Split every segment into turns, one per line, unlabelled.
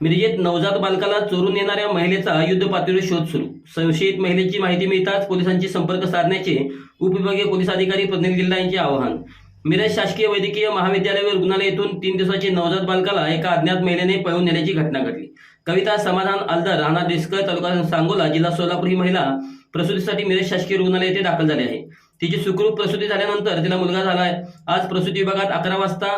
मिरजेत नवजात बालकाला चोरून नेणाऱ्या महिलेचा युद्ध पातळीवर शोध सुरू. संशयित महिलेची माहिती मिळताच पोलिसांची संपर्क साधण्याचे उपविभागीय पोलीस अधिकारी प्रनिल गिल्डा यांचे आवाहन. मिरज शासकीय वैद्यकीय महाविद्यालय व रुग्णालयातून तीन दिवसाची नवजात बालकाला एका अज्ञात महिलेने पळवून नेल्याची घटना घडली. कविता समाधान अलदर राणा डिस्कर तालुका सांगोला जिल्हा सोलापूर ही महिला प्रसूतीसाठी मिरज शासकीय रुग्णालय येथे दाखल झाली आहे. तिची सुखरूप प्रसूती झाल्यानंतर तिला मुलगा झाला आहे आज प्रसूती विभागात अकरा वाजता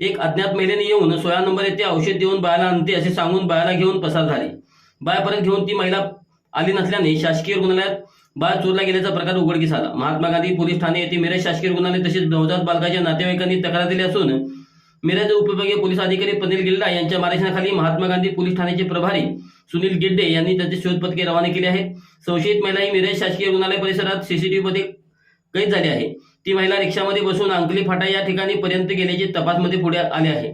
एक अज्ञात महिलेने येऊन सोळा नंबर येथे औषध देऊन बाळाला आणते असे सांगून बाळाला घेऊन पसार झाली. बाळ परत घेऊन ती महिला आली नसल्याने शासकीय रुग्णालयात बाळ चोरला गेल्याचा प्रकार उघडकीस आला. महात्मा गांधी पोलीस ठाणे येथे मिरज शासकीय रुग्णालय तसेच नवजात बालकाच्या नातेवाईकांनी तक्रार दिली असून मिरज उपविभागीय पोलीस अधिकारी पनील गिल्डा यांच्या मार्गदर्शनाखाली महात्मा गांधी पोलीस ठाण्याचे प्रभारी सुनील गिड्डे यांनी त्याचे शोध पथके रवाना केले आहेत. संशयित महिला ही मिरज शासकीय रुग्णालय परिसरात सीसीटीव्ही मध्ये कैद झाली आहे. ती महिला रिक्षामध्ये बसून अंकली फाटा या ठिकाणी पर्यंत गेल्याचे तपासमध्ये पुढे आले आहे.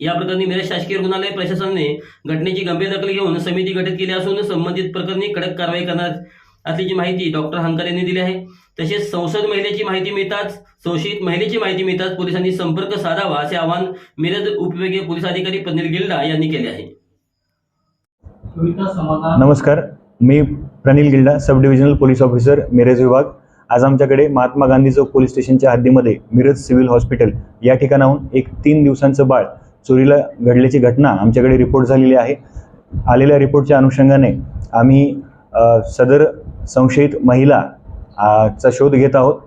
या प्रकरणी मिरज शासकीय रुग्णालय प्रशासनाने घटनेची गंभीर दखल घेऊन समिती गठीत केली असून संबंधित प्रकरणी कडक कारवाई करणार असल्याची माहिती डॉक्टर हंकर यांनी दिली आहे. तसेच संसद महिलेची माहिती मिळताच संशयित महिलेची माहिती मिळताच पोलिसांनी संपर्क साधावा असे आवाहन मिरज उपविभागीय पोलीस अधिकारी प्रनिल गिल्डा यांनी केले आहे.
नमस्कार. मी Pranil Gilda sub divisional police officer Miraj विभाग. आज आमच्याकडे महात्मा गांधी चौक पोलीस स्टेशनच्या हद्दीमध्ये मिरज सिव्हिल हॉस्पिटल या ठिकाणाहून एक तीन दिवसांचं बाळ चोरीला घडल्याची घटना आमच्याकडे रिपोर्ट झालेली आहे. आलेल्या रिपोर्टच्या अनुषंगाने आम्ही सदर संशयित महिला चा शोध घेत आहोत.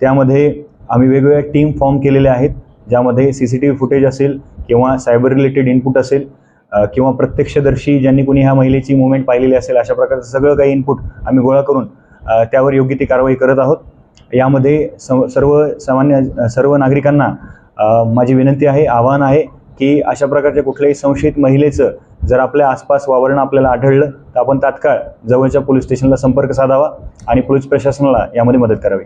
त्यामध्ये आम्ही वेगवेगळ्या टीम फॉर्म केलेल्या आहेत ज्यामध्ये C C T V footage असेल किंवा सायबर रिलेटेड इनपुट असेल किंवा प्रत्यक्षदर्शी ज्यांनी कोणी ह्या महिलेची मुवमेंट पाहिलेली असेल अशा प्रकारचं सगळं काही इनपुट आम्ही गोळा करून त्यावर योग्य ती कारवाई करत आहोत. यामध्ये सम सर्व सामान्य सर्व नागरिकांना माझी विनंती आहे आव्हान आहे की अशा प्रकारच्या कुठल्याही संशयित महिलेचं जर आपल्या आसपास वावरणं आपल्याला आढळलं तर आपण तात्काळ जवळच्या पोलीस स्टेशनला संपर्क साधावा आणि पोलीस प्रशासनाला यामध्ये मदत करावी.